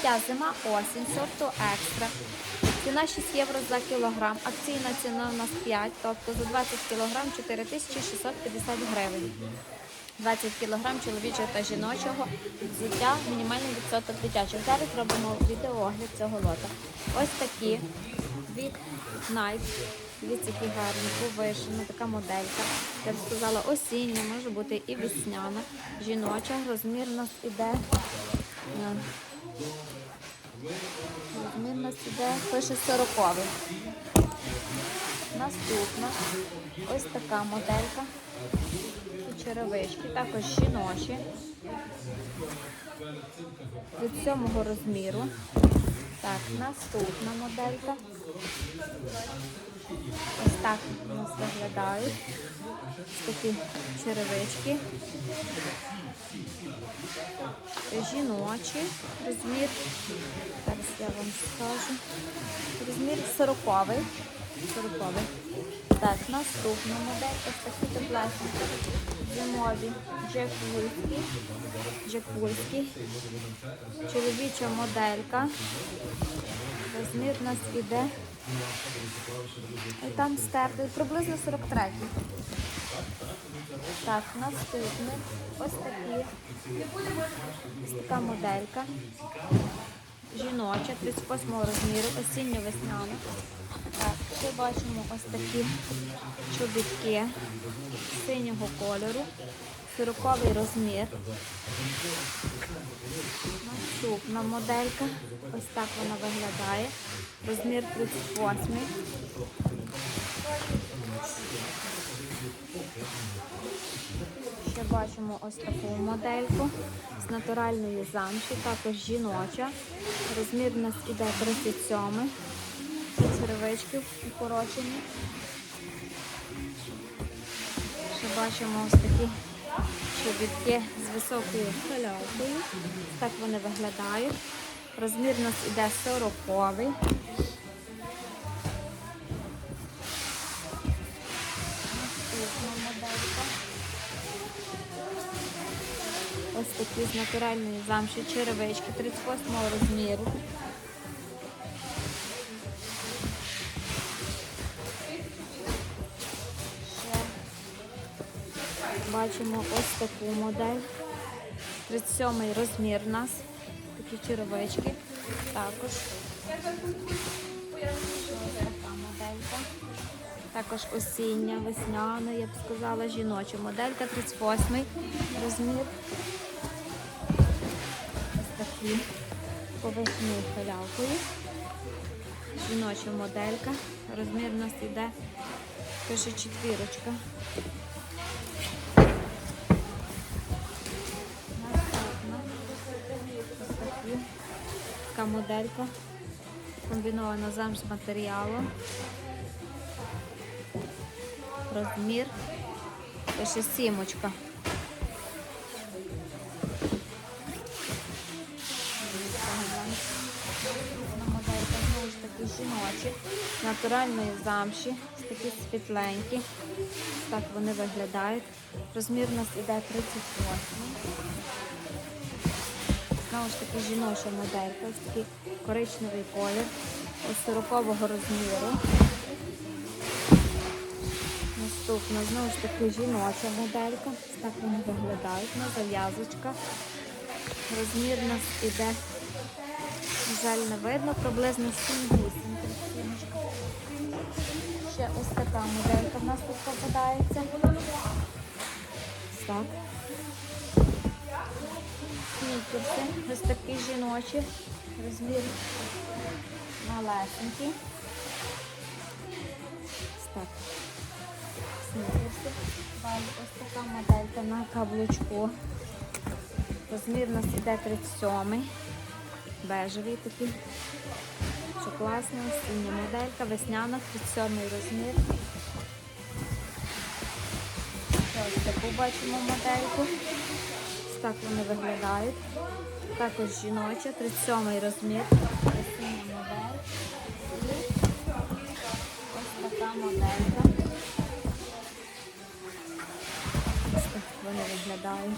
Взуття зима осінь, сорту екстра. Ціна 6 євро за кілограм. Акційна ціна у нас 5, тобто за 20 кілограм 4650 гривень. 20 кілограм чоловічого та жіночого взуття, мінімальний відсоток дитячих. Зараз робимо відеоогляд цього лота. Ось такі від Nike. Дивіться, які гарні, повишена, така моделька. Я б сказала, осіння, може бути і весняна, жіноча. Розмір у нас іде. Розмір у нас іде, пише 40 Наступна ось така моделька. Такі черевички, також жіночі. Від сьомого розміру. Так, наступна моделька. Ось так у нас виглядають. Такі черевички. Жіночі. Розмір. Зараз я вам скажу. Розмір 40 40 Так, наступна модель. Ось такі теплесні. Зимові. Джек Вульський. Джек Вульський. Чоловіча моделька. Розмір у нас іде. І там стертий, приблизно 43. Так, наступний. Ось такі. Ось така моделька. Жіноча, 38 розміру, осінньо-весняна. Так, тут бачимо ось такі чобітки синього кольору, 40 розмір. Наступна моделька. Ось так вона виглядає. Розмір 38. Ще бачимо ось таку модельку з натуральної замші, також жіноча. Розмір у нас іде 37. Це черевички укорочені. Ще бачимо ось такі чобітки з високою халявкою. Так вони виглядають. Розмір у нас іде 40 Наступна моделька. Ось такі з натуральної замші черевички 38 розміру. Бачимо ось таку модель. 37 розмір у нас. Такі черевички. Також. Така моделька. Також осіння, весняна, я б сказала, жіноча моделька 38 розмір. Ось такі повишеною халявкою. Жіноча моделька. Розмір у нас йде пише четвірочка. Така моделька. Комбінована замш з матеріалу. Розмір. Пише сімочка. Моделька знову ж таки жіночі, натуральної замші, такі світленькі. Так вони виглядають. Розмір у нас іде 38. Знову ж таки жіноча моделька, ось такий коричневий колір, ось 40-го розміру. Наступна знову ж таки жіноча моделька. Ось Так вони виглядають на зав'язочках. Розмір у нас іде, на жаль, не видно, приблизно 7-8 Ще ось така моделька в нас тут попадається. Так. Снікерси, ось такі жіночі, розмір малесенький. Ось так. Снікерси. Ось така моделька на каблучку. Розмір у нас іде 37 бежевий такий. Що класна, осіння моделька, весняна, 37 розмір. Ось таку бачимо модельку. Так вони виглядають. Також жіноча, 37 розмір. Ось така моделька. Ось так вони виглядають.